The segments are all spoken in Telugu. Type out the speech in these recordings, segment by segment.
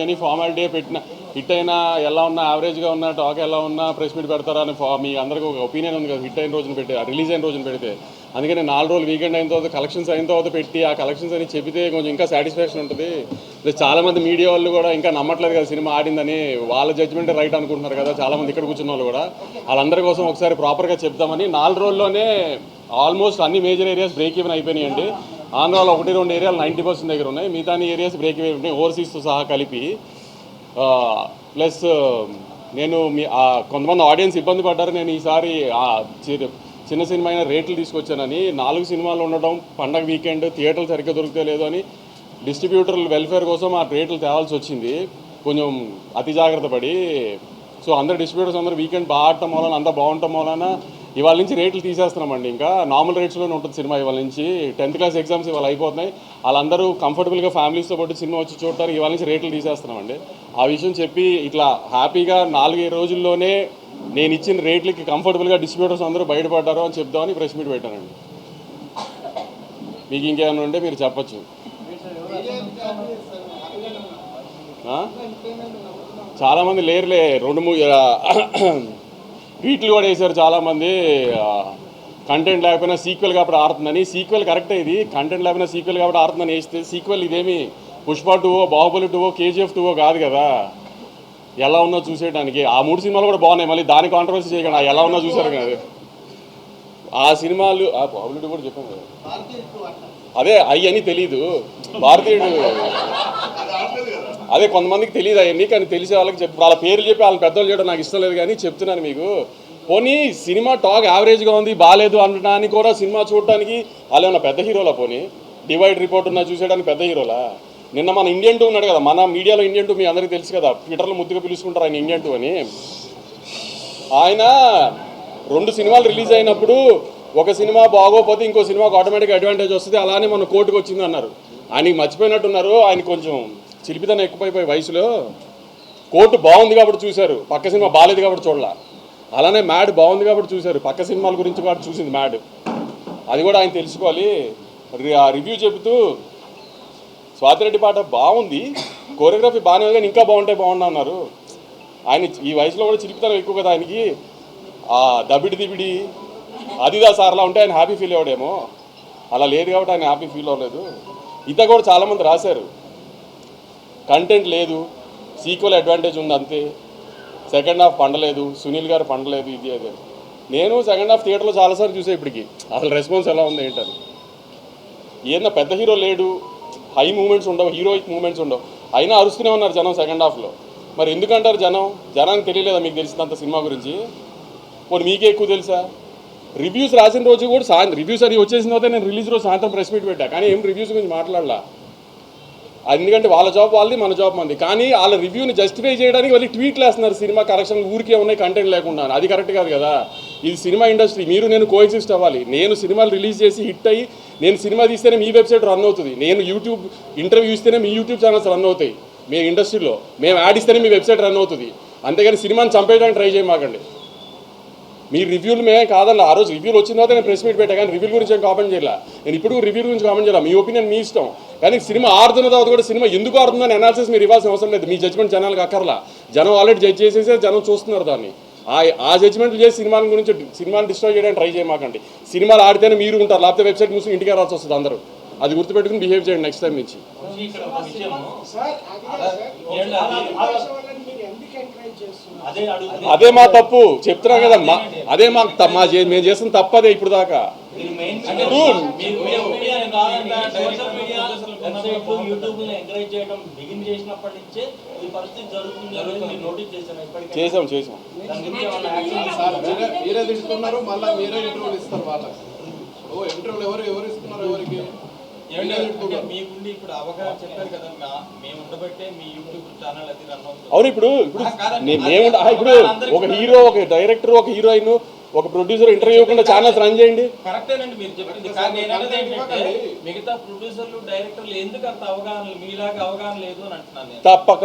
అని ఫార్మాలిటీ పెట్టిన హిట్ అయినా ఎలా ఉన్నా యావరేజ్గా ఉన్నా టాక్ ఎలా ఉన్నా ప్రెస్ మీట్ పెడతారా అని మీ అందరికీ ఒక ఒపీనియన్ ఉంది కదా హిట్ అయిన రోజున పెట్టి రిలీజ్ అయిన రోజున పెడితే. అందుకని నాలుగు రోజులు వీకెండ్ అయిన తర్వాత కలెక్షన్స్ అయిన తర్వాత పెట్టి ఆ కలెక్షన్స్ అని చెబితే కొంచెం ఇంకా సాటిస్ఫాక్షన్ ఉంటుంది. చాలామంది మీడియా వాళ్ళు కూడా ఇంకా నమ్మట్లేదు కదా సినిమా ఆడిందని వాళ్ళ జడ్జ్మెంట్ రైట్ అనుకుంటున్నారు కదా చాలామంది ఇక్కడ కూర్చున్న వాళ్ళు కూడా. వాళ్ళందరి కోసం ఒకసారి ప్రాపర్గా చెప్తామని నాలుగు రోజుల్లోనే ఆల్మోస్ట్ అన్ని మేజర్ ఏరియాస్ బ్రేక్ ఈవెన్ అయిపోయినాయండి. ఆంధ్రాలో ఒకటి రెండు ఏరియాలు నైంటీ పర్సెంట్ దగ్గర ఉన్నాయి. మిగతా ఏరియాస్ బ్రేక్ ఈవెన్ ఉన్నాయి ఓవర్సీస్తో సహా కలిపి ప్లస్ నేను మీ కొంతమంది ఆడియన్స్ ఇబ్బంది పడ్డారు. నేను ఈసారి చి- చిన్న సినిమా అయినా రేట్లు తీసుకొచ్చానని నాలుగు సినిమాలు ఉండడం పండగ వీకెండ్ థియేటర్లు సరిగ్గా దొరికితే లేదు అని డిస్ట్రిబ్యూటర్ల వెల్ఫేర్ కోసం ఆ రేట్లు తేవాల్సి వచ్చింది. కొంచెం అతి జాగ్రత్త పడి సో అందరు డిస్ట్రిబ్యూటర్స్ అందరూ వీకెండ్ బాగా ఆడటం వలన అంతా బాగుండటం వలన ఇవాళ నుంచి రేట్లు తీసేస్తున్నామండి. ఇంకా నార్మల్ రేట్స్లోనే ఉంటుంది సినిమా ఇవాళ నుంచి. టెన్త్ క్లాస్ ఎగ్జామ్స్ ఇవాళ అయిపోతున్నాయి. వాళ్ళందరూ కంఫర్టబుల్గా ఫ్యామిలీస్తో పాటు సినిమా వచ్చి చూడటానికి ఇవాళ నుంచి రేట్లు తీసేస్తున్నామండి. ఆ విషయం చెప్పి ఇట్లా హ్యాపీగా నాలుగైదు రోజుల్లోనే నేను ఇచ్చిన రేట్లకి కంఫర్టబుల్గా డిస్ట్రిబ్యూటర్స్ అందరూ బయటపడ్డారు అని చెప్దామని ప్రెస్ మీట్ పెట్టానండి. మీకు ఇంకేమైనా ఉంటే మీరు చెప్పచ్చు. చాలామంది లేరులే. రెండు మూడు ట్వీట్లు కూడా వేశారు చాలామంది కంటెంట్ లేకపోయినా సీక్వెల్ కాబట్టి ఆడుతుందని. సీక్వెల్ కరెక్టే ఇది. కంటెంట్ లేకపోయినా సీక్వెల్ కాబట్టి ఆడుతుందని వేస్తే సీక్వెల్ ఇదేమి పుష్ప టూవో బాహుబలి టూవో కేజీఎఫ్ టూవో కాదు కదా. ఎలా ఉందో చూసేయడానికి ఆ మూడు సినిమాలు కూడా బాగున్నాయి. మళ్ళీ దాని కాంట్రవర్సీ చేయకుండా. ఎలా ఉందో చూసారు కదా. ఆ సినిమాలు ఆ బాహుబలి కూడా చెప్పాను కదా. అదే అయ్యి అని తెలీదు. భారతీయుడు అదే కొంతమందికి తెలియదు అవన్నీ కానీ తెలిసే వాళ్ళకి చెప్పి. వాళ్ళ పేర్లు చెప్పి వాళ్ళ పెద్దలు చేయడం నాకు ఇష్టం లేదు కానీ చెప్తున్నాను మీకు. పోనీ సినిమా టాక్ యావరేజ్గా ఉంది బాగాలేదు అనడానికి కూడా సినిమా చూడడానికి వాళ్ళు ఏమన్నా పెద్ద హీరోలా పోనీ? డివైడ్ రిపోర్ట్ ఉన్నా చూసేయడానికి పెద్ద హీరోలా? నిన్న మన ఇండియన్ టూ ఉన్నాడు కదా మన మీడియాలో ఇండియన్ టూ మీ అందరికీ తెలుసు కదా ట్విట్టర్లో ముద్దుగా పిలుచుకుంటారు ఆయన ఇండియన్ టూ అని. ఆయన రెండు సినిమాలు రిలీజ్ అయినప్పుడు ఒక సినిమా బాగోపోతే ఇంకో సినిమాకు ఆటోమేటిక్ అడ్వాంటేజ్ వస్తుంది అలానే మన కోర్టుకు వచ్చింది అన్నారు ఆయనకి మర్చిపోయినట్టున్నారు ఆయన కొంచెం చిలిపితనం ఎక్కువైపోయి వయసులో కోర్టు బాగుంది కాబట్టి చూశారు. పక్క సినిమా బాగాలేదు కాబట్టి చూడాల. అలానే మ్యాడ్ బాగుంది కాబట్టి చూశారు. పక్క సినిమాల గురించి కూడా చూసింది మ్యాడ్. అది కూడా ఆయన తెలుసుకోవాలి. రి- ఆ రివ్యూ చెబుతూ స్వాతిరెడ్డి పాట బాగుంది. కోరియోగ్రఫీ బాగానే ఉంది కానీ ఇంకా బాగుంటే బాగుండు అన్నారు. ఆయన ఈ వయసులో కూడా చిలిపితనం ఎక్కువ కదా ఆయనకి. ఆ దబిడి దిబిడి అదిదా సార్లా ఉంటే ఆయన హ్యాపీ ఫీల్ అవ్వడేమో అలా లేదు కాబట్టి ఆయన హ్యాపీ ఫీల్ అవ్వలేదు. ఇంత కూడా చాలామంది రాశారు. కంటెంట్ లేదు. సీక్వెల్ అడ్వాంటేజ్ ఉంది అంతే. Second half పండలేదు. సునీల్ గారు పండలేదు ఇది అదే. నేను సెకండ్ హాఫ్ థియేటర్లో చాలాసార్లు చూసే ఇప్పటికి. అసలు రెస్పాన్స్ ఎలా ఉంది ఏంటని. ఏదన్నా పెద్ద హీరో లేడు. హై మూమెంట్స్ ఉండవు. హీరోయిక్ మూమెంట్స్ ఉండవు. అయినా అరుస్తూనే ఉన్నారు జనం సెకండ్ హాఫ్లో మరి ఎందుకంటారు జనం? జనానికి తెలియలేదా మీకు తెలిసినంత సినిమా గురించి? మరి మీకే ఎక్కువ తెలుసా? రివ్యూస్ రాసిన రోజు కూడా సాయంత్రం రివ్యూస్ అది వచ్చేసిన తర్వాత నేను రిలీజ్ రోజు సాయంత్రం ప్రెస్ మీట్ పెట్టా. కానీ ఏం రివ్యూస్ గురించి మాట్లాడలా. ఎందుకంటే వాళ్ళ జాబ్ వాళ్ళది మన జాబ్ మంది కానీ వాళ్ళ రివ్యూని జస్టిఫై చేయడానికి వాళ్ళు ట్వీట్లు వేస్తున్నారు సినిమా కరెక్షన్ ఊరికే ఉన్నాయి కంటెంట్ లేకుండా. అది కరెక్ట్ కాదు కదా. ఇది సినిమా ఇండస్ట్రీ మీరు నేను కోఎగ్జిస్ట్ అవ్వాలి. నేను సినిమాలు రిలీజ్ చేసి హిట్ అయ్యి నేను సినిమా తీస్తేనే మీ వెబ్సైట్ రన్ అవుతుంది. నేను యూట్యూబ్ ఇంటర్వ్యూ ఇస్తేనే మీ యూట్యూబ్ ఛానల్స్ రన్ అవుతాయి. మీ ఇండస్ట్రీలో మేము యాడ్ ఇస్తేనే మీ వెబ్సైట్ రన్ అవుతుంది. అంతేగాని సినిమాని చంపేయడానికి ట్రై చేయమాకండి. మీ రివ్యూలు మేమే కాదన్న ఆ రోజు రివ్యూలు వచ్చిన తర్వాత నేను ప్రెస్ మీట్ పెట్టా. కానీ రివ్యూల గురించి ఏం కామెంట్ చేయాల? నేను ఇప్పుడు రివ్యూ గురించి కామెంట్ చేయాలి. మీ ఒపీనియన్ మీ ఇష్టం. కానీ సినిమా ఆడుతున్న తర్వాత కూడా సినిమా ఎందుకు ఆడుతుందని అనాలిసిస్ మీరు ఇవ్వాల్సిన అవసరం లేదు మీ జడ్జ్మెంట్ జనాలకు అక్కర్లా జనం ఆల్రెడీ జడ్జ్ చేసేసి జనం చూస్తున్నారు దాన్ని ఆ ఆ జడ్జ్మెంట్లు చేసి సినిమాల గురించి సినిమాని డిస్ట్రాయ్ చేయడానికి ట్రై చేయమాకండి సినిమాలు ఆడితేనే మీరు ఉంటారు లేకపోతే వెబ్సైట్ మూసి ఇంటికి రావాల్సి వస్తుంది అందరూ అది గుర్తుపెట్టుకుని బిహేవ్ చేయండి నెక్స్ట్ టైం నుంచి అది మా తప్పు. చెప్తున్నా కదా మా అదే మాకు మా చే- మేము చేసిన తప్పదే ఇప్పుడు దాకా. మీరు మెయిన్ అంటే Dude. మీరు మీ ఒపీనియన్ కాదంటే సోషల్ మీడియా వెబ్సైట్లు యూట్యూబ్ ఎంకరేజ్ చేయడం బిగిన్ చేసినప్పటి నుంచే ఈ పరిస్థితి జరుగుతుంది అనేది మీరు నోటీస్ చేశాను ఇప్పటికే చేసాం చేసాం మీరే మీరే తింటున్నారు మళ్ళీ మీరే ఇంటర్వ్యూలు ఇస్తారు వాళ్ళకి. ఓ ఇంటర్వ్యూలు ఎవరు అవును ఇప్పుడు ఇప్పుడు మేము ఇప్పుడు ఒక హీరో ఒక డైరెక్టర్ ఒక హీరోయిన్ ఒక ప్రొడ్యూసర్ ఇంటర్వ్యూ ఇవ్వకుండా ఛానల్స్ రన్ చేయండి. కరెక్టేనండి మీరు చెప్పింది. కానీ నేను అనేది ఏంటంటే మిగతా ప్రొడ్యూసర్లు డైరెక్టర్లు ఎందుకు అంత అవగాహన మీలాగా అవగాహన లేదు అని అంటున్నాను నేను. తప్పక.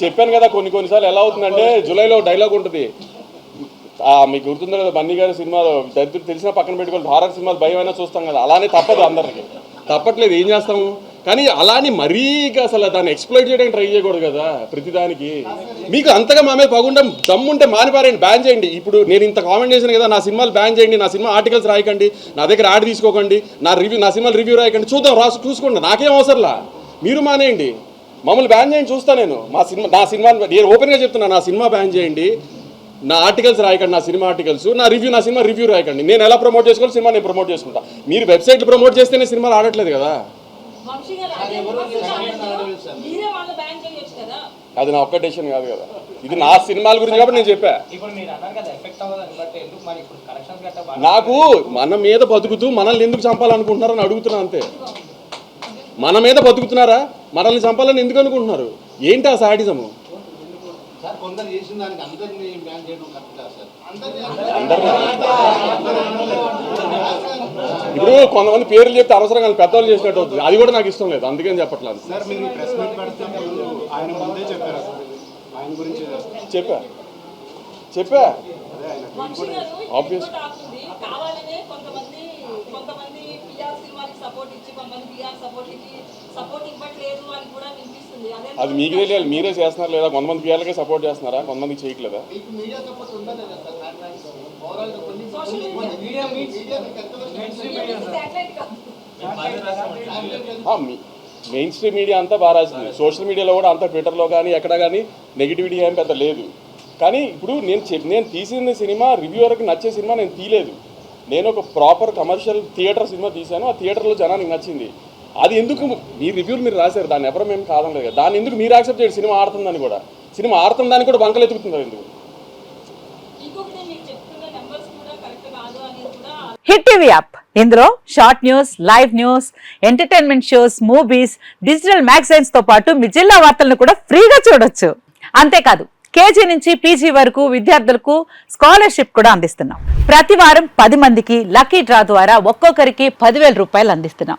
చెప్పాను కదా కొన్ని కొన్నిసార్లు ఎలా అవుతుందంటే జూలైలో డైలాగ్ ఉంటుంది. ఆ, మీకు గుర్తుందో కదా బన్నీ గారి సినిమా దరిద్రుడు తెలిసిన పక్కన పెట్టుకొని హారర్ సినిమాలు భయం అయినా చూస్తాం కదా అలానే తప్పదు అందరికి. తప్పట్లేదు ఏం చేస్తాము? కానీ అలాని మరీ అసలు దాన్ని ఎక్స్ప్లోర్ చేయడానికి ట్రై చేయకూడదు కదా ప్రతిదానికి. మీకు అంతగా మా మీద పగుండం దమ్ముంటే మానిపారండి బ్యాన్ చేయండి. ఇప్పుడు నేను ఇంత కామెంట్ చేశాను కదా నా సినిమాలు బ్యాన్ చేయండి నా సినిమా ఆర్టికల్స్ రాయకండి నా దగ్గర యాడ్ తీసుకోకండి నా రివ్యూ నా సినిమాలు రివ్యూ రాయకండి చూద్దాం రాసు చూసుకోండి. నాకేం అవసరంలా మీరు మానేయండి. మమ్మల్ని బ్యాన్ చేయండి చూస్తా నేను. మా సినిమా నా సినిమా నేను ఓపెన్గా చెప్తున్నా నా సినిమా బ్యాన్ చేయండి. నా ఆర్టికల్స్ రాయకండి నా సినిమా ఆర్టికల్స్ నా రివ్యూ నా సినిమా రివ్యూ రాయకండి. నేను ఎలా ప్రమోట్ చేసుకోవాలి సినిమా నేను ప్రమోట్ చేసుకుంటా. మీరు వెబ్సైట్లు ప్రమోట్ చేస్తేనే సినిమాలు ఆడట్లేదు కదా. అదే నా ఒక్క డెసిషన్ కాదు కదా. ఇది నా సినిమాల గురించి కాబట్టి నేను చెప్పా. నాకు మన మీద బతుకుతూ మనల్ని ఎందుకు చంపాలనుకుంటున్నారని అడుగుతున్నా అంతే. మన మీద బతుకుతున్నారా? మనల్ని చంపాలని ఎందుకు అనుకుంటున్నారు? ఏంటి ఆ సాడిజము? సార్ కొందరు చేసిన దానికి అందరినీ బ్యాన్ చేయడం కరెక్ట్ కాదు సార్. ఇప్పుడు కొంతమంది పేర్లు చెప్తే అవసరం కానీ పెద్దవాళ్ళు చేసినట్టు అవుతుంది. అది కూడా నాకు ఇష్టం లేదు. అందుకని చెప్పట్లేదు. సార్ మీరు ప్రెస్ మీట్ పెడుతున్నప్పుడు ఆయన ముందే చెప్పారు సార్? ఆయన గురించి చెప్పా. చెప్పా. సినిమాకి సపోర్ట్ ఇచ్చి సపోర్ట్ ఇచ్చి సపోర్ట్ ఇవ్వట్లేదు అని కూడా వినిపిస్తుంది. అదే మీకు తెలియాలి మీరే చేస్తున్నారు లేదా కొంతమంది పిల్లలకే సపోర్ట్ చేస్తున్నారా? కొంతమంది చేయట్లేదా? మెయిన్ స్ట్రీమ్ మీడియా అంతా బాగా రాసింది సోషల్ మీడియాలో కూడా అంతా ట్విట్టర్లో కానీ ఎక్కడ కానీ నెగిటివిటీ ఏం పెద్ద లేదు. కానీ ఇప్పుడు నేను చెప్ నేను తీసిన సినిమా రివ్యూవర్కి నచ్చే సినిమా నేను తీయలేదు. నేను ఒక ప్రాపర్ కమర్షియల్ థియేటర్ సినిమా తీశాను. ఆ థియేటర్లో జనానికి నచ్చింది. అది ఎందుకు మీ రివ్యూలు మీరు రాశారు? దాన్ని ఎవరో మేము కాదని లేదు కదా. దాన్ని ఎందుకు మీరు యాక్సెప్ట్ చేయండి సినిమా ఆడుతుందని కూడా. సినిమా ఆడుతుందని కూడా బంకలు ఎత్తుకుతున్నారు ఎందుకు? ఇంకొకటి మీకు చెప్తున్న నెంబర్స్ కూడా కరెక్ట్ కాదు అనేది కూడా హిట్ టీవీ యాప్. ఇందులో short news live news entertainment shows movies digital మ్యాగజైన్స్తో పాటు మీ జిల్లా వార్తలను కూడా ఫ్రీగా చూడొచ్చు. అంతేకాదు కేజీ నుంచి పీజీ వరకు విద్యార్థులకు స్కాలర్షిప్ కూడా అందిస్తున్నాం. ప్రతి వారం పది మందికి లక్కీ డ్రా ద్వారా ఒక్కొక్కరికి పదివేల రూపాయలు అందిస్తున్నాం.